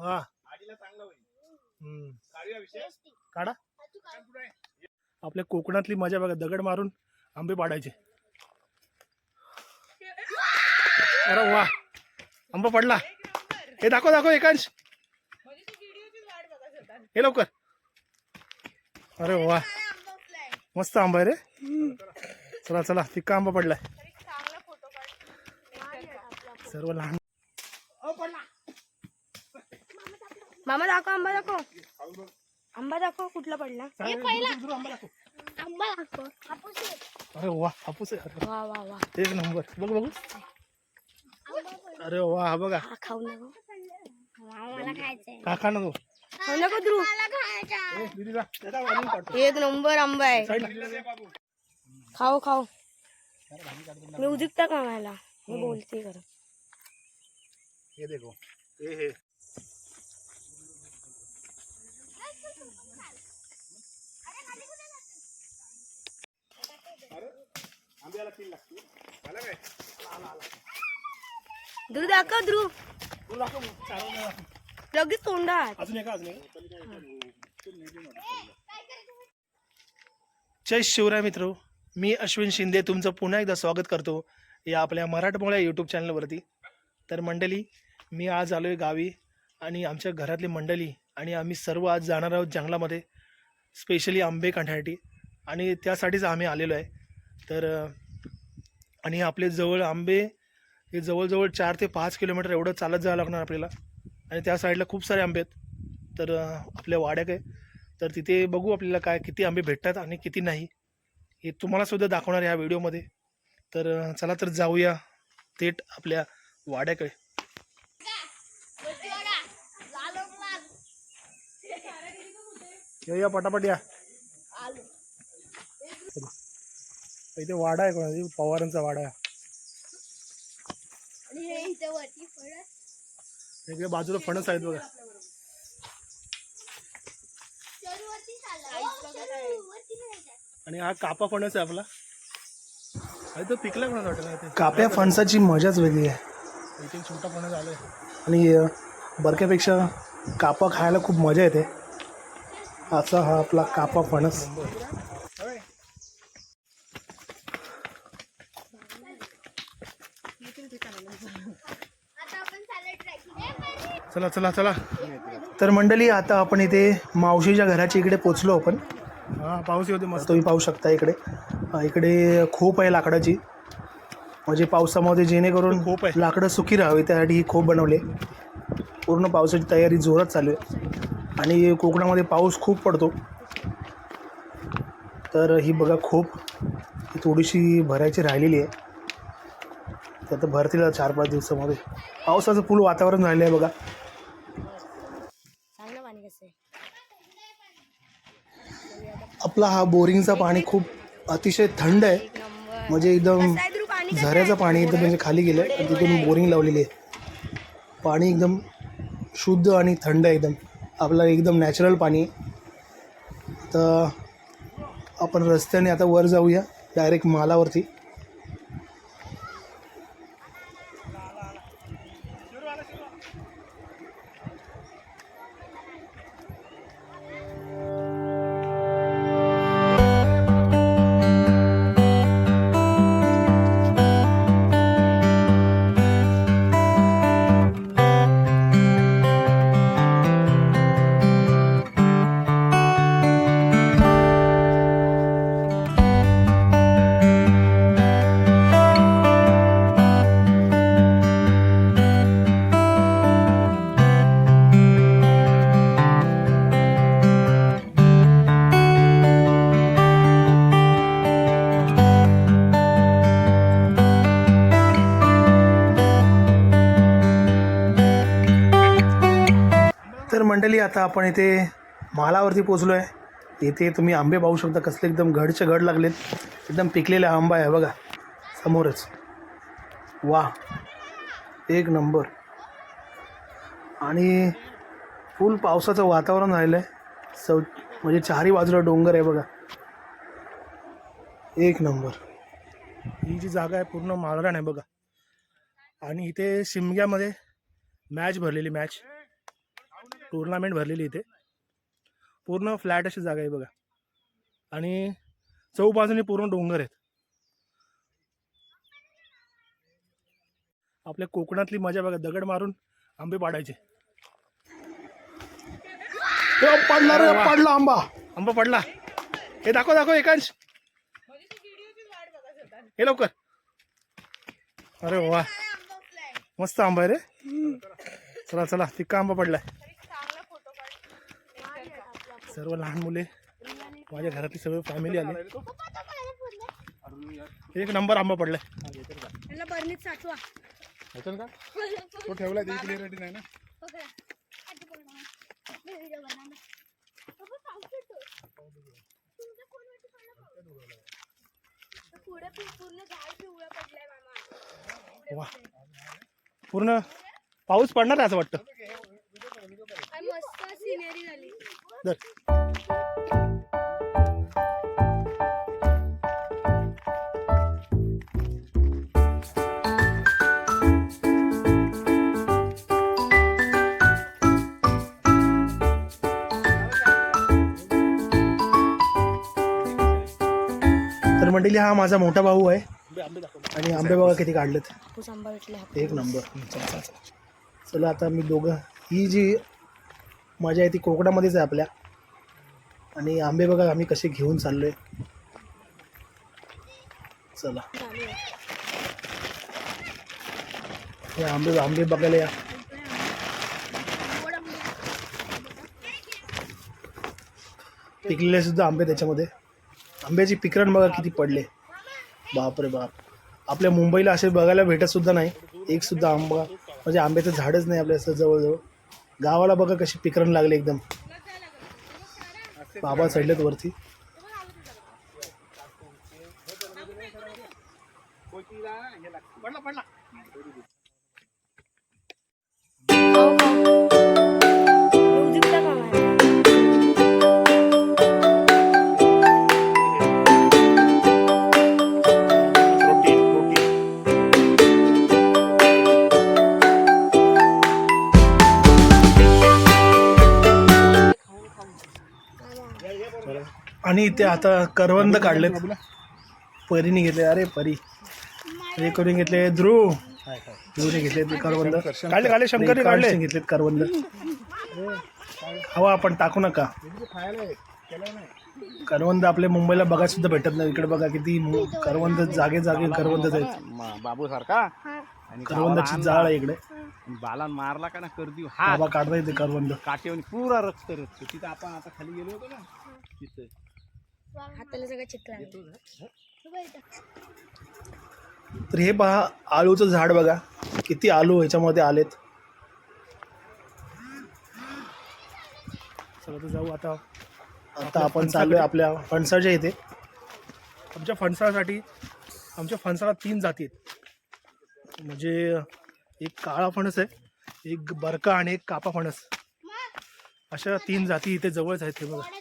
हा. आडीला चांगला होईल. हम्म. काढूया विषय. काढा. आहे? आपल्या कोकणातली मजा बघा दगड मारून आंबे पाडायचे. अरे वा आंबा पडला. हे दाखव दाखव एकांश. हे लवकर. अरे वा. मस्त आंबा आहे रे. चला चला तिका आंबा पडलाय. सर्व लहान मामा दाखव आंबा दाखव. आंबा दाखव कुठला पडला. आंबा दाखव. अरे वा हापूस आहे. अरे वा. वा वा एक नंबर. बघ बघू. अरे वा हा बघा. हा खाऊ नको. मला खायचंय. काका ना तो. खाऊ नको ध्रुव. एक नंबर आंबा आहे. साईडला. खाऊ खाऊ. मी उदिकता कामाला मी बोलते खरं. हे देखो. हे हे आंब्याला तीन लागतील आला काय ध्रुव दाखव ध्रुव. लगेच तोंडात. अजून एका अजून एका. जय शिवराय मित्र. मी अश्विन शिंदे तुमचं पुन्हा एकदा स्वागत करतो या आपल्या मराठमोळ्या यूट्यूब चॅनलवरती तर मंडळी मी आज आलो आहे गावी आणि आमच्या घरातली मंडळी आणि आम्ही सर्व आज जाणार आहोत जंगलामध्ये स्पेशली आंबे काढण्यासाठी. आणि त्यासाठीच आम्ही आलेलो आहे. तर आणि आपले जवळ आंबे हे जवळजवळ चार ते पाच किलोमीटर एवढं चालत जावं लागणार आपल्याला. आणि त्या साईडला खूप सारे आंबे आहेत. तर आपल्या वाड्याक आहे. तर तिथे बघू आपल्याला काय किती आंबे भेटतात आणि किती नाही हे तुम्हालासुद्धा दाखवणार ह्या व्हिडिओमध्ये तर चला तर जाऊया थेट आपल्या वाड्याकडे. या, या पटापट या. इथे वाडा आहे कोणाची? पवारांचा वाडा आहे. इकडे बाजूला फणस आहेत बघा. आणि हा कापा फणस आहे आपला. आणि तो पिकला कोणाच वाटत काप्या फणसाची मजाच वेगळी आहे. इथे छोटा फणस आलाय. आणि बरक्यापेक्षा कापा खायला खूप मजा येते. असा हा आपला कापा फणस. चला चला चला. तर मंडळी आता आपण इथे मावशीच्या घराच्या इकडे पोचलो आपण. हा पाऊस होते मस्त. तुम्ही पाहू शकता इकडे. इकडे खोप आहे लाकडाची. म्हणजे पावसामध्ये जेणेकरून खोप आहे. लाकडं सुकी राहावी त्यासाठी ही खोप बनवली. पूर्ण पावसाची तयारी जोरात चालू आहे. आणि कोकणामध्ये पाऊस खूप पडतो. तर ही बघा खोप थोडीशी भरायची राहिलेली आहे. ते आता भरतील चार पाच दिवसामध्ये. पावसाचं फुल वातावरण झालेलं आहे बघा. आपला हा बोरिंगचा पाणी खूप अतिशय थंड आहे. म्हणजे एकदम झऱ्याचं पाणी एकदम म्हणजे खाली गेलं आहे आणि तिथून बोरिंग लावलेली आहे. पाणी एकदम शुद्ध आणि थंड आहे एकदम. आपलं एकदम नॅचरल पाणी. तर आपण रस्त्याने आता वर जाऊया डायरेक्ट मालावरती. आता आपण इथे मालावरती पोचलो आहे इथे तुम्ही आंबे पाहू शकता कसले एकदम घडचे घड लागलेत. एकदम पिकलेला आंबा आहे बघा. समोरच. वा एक नंबर. आणि फुल पावसाचं वातावरण राहिलं आहे सौ म्हणजे चारही बाजूला डोंगर आहे बघा. एक नंबर. ही जी जागा आहे पूर्ण माळरान आहे बघा. आणि इथे शिमग्यामध्ये मॅच भरलेली मॅच. टुर्नामेंट भरलेली इथे. पूर्ण फ्लॅट अशी जागा आहे बघा. आणि चौबाजूने पूर्ण डोंगर आहेत. आपल्या कोकणातली मजा बघा दगड मारून आंबे पाडायचे. पडला रे पडला आंबा. आंबा पडला. हे दाखव दाखव एकांश. हे लवकर. अरे वा. मस्त आंबा आहे रे. चला चला तिक्का आंबा पडलाय. सर्व लहान मुले माझ्या घरातली सगळी फॅमिली आली. एक नंबर आंबा पडलाय. का? तो ठेवला क्लिअरिटी नाही ना? वा. पूर्ण पाऊस पडणार आहे असं वाटतं. मस्त सिनेरी झाली. धर. तर मंडळी हा माझा मोठा भाऊ आहे. आणि आंबे बघा किती काढलेत. एक नंबर. चला आता मी दोघं ही जी मजा आहे ती कोकणामध्येच आहे आपल्या. आणि आंबे बघा आम्ही कसे घेऊन चाललोय. चला. हे आंबे आंबे बघायला या. पिकलेले सुद्धा आंबे त्याच्यामध्ये. आंब्याची पिकरण बघा किती पडले. बापरे बाप. आपल्या मुंबईला असे बघायला भेटत सुद्धा नाही. एक सुद्धा आंबा म्हणजे आंब्याचं झाडच नाही आपल्या असं जवळजवळ. गावाला बघा कशी पिकरण लागले एकदम. बाबा चढलेत वरती. खाऊ आणि इथे आता करवंद काढलेत. परीने घेतले अरे परी. हे करून घेतले ध्रुव. ध्रुवने घेतले ते करवंद. काढले काढले शंकरने काढले. घेतलेत करवंद. हवा आपण टाकू नका. करवंद आपल्या मुंबईला बघा सुद्धा भेटत नाही. इकडे बघा किती करवंद जागे जागे करवंद आहेत. बाबू सारखा आणि करवंदाची जाळ आहे इकडे. बाला मारला का ना करदी हा. बाबा काढताय ते करवंद. काटेवणी पुरा रक्त रक्त. तिथं आपण आता खाली गेलो होतो ना तिथं. हाताला सगळं चिकला तर हे पहा आळूचं झाड बघा. किती आलू ह्याच्यामध्ये आलेत. चला तर जाऊ आता. आता आपण चाललोय आपल्या फणसाच्या इथे. आमच्या फणसासाठी आमच्या फणसाला तीन जाती आहेत. म्हणजे एक काळा फणस आहे एक बरका आणि एक कापा फणस. अशा तीन जाती इथे जवळच आहेत हे बघा.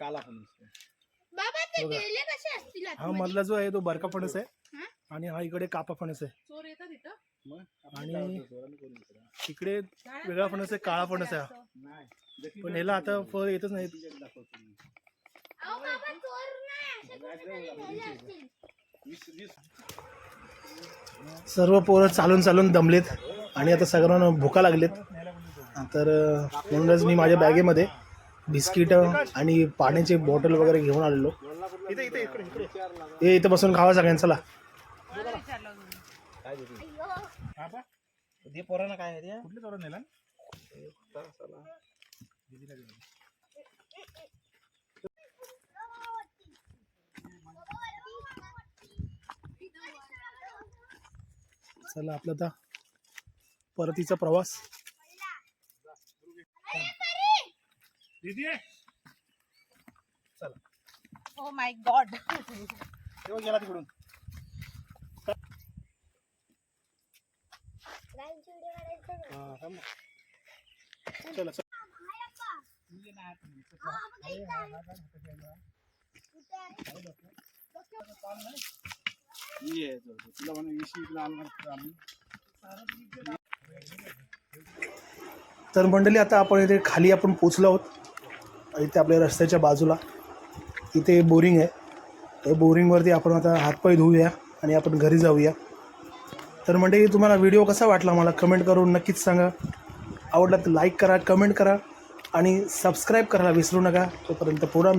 काला पण बाबा ते गेले कसे असतील हा मधला जो आहे तो बरका फणस आहे. आणि हा इकडे कापा फणस आहे. आणि इकडे वेगळा फणस आहे काळा फणस आहे हा. पण ह्याला आता फळ येतच नाही सर्व पोरं चालून चालून दमलेत. आणि आता सगळ्यांना भुका लागलेत. तर अं, म्हणूनच मी माझ्या बॅगेमध्ये बिस्किट आणि पाण्याची बॉटल वगैरे घेऊन आलेलो. हे इथं बसून खावा सगळ्यांना चला. पोरांना काय नेला? चला आपला आता परतीचा प्रवास. दीदी ओ माय गॉड तेव्हा गेला तिकडून. हा, थांब ना. चला चला. तुला म्हणून इशी इकडे आणणार आम्ही तर मंडळी आता आपण इथे खाली आपण पोचलो आहोत. इथे आपल्या रस्त्याच्या बाजूला इथे बोरिंग आहे. तर बोरिंगवरती आपण आता हातपाय धुवूया आणि आपण घरी जाऊया. तर म्हणजे तुम्हाला व्हिडिओ कसा वाटला मला कमेंट करून नक्कीच सांगा. आवडला तर लाईक करा कमेंट करा आणि सबस्क्राईब करायला विसरू नका. तोपर्यंत पुरा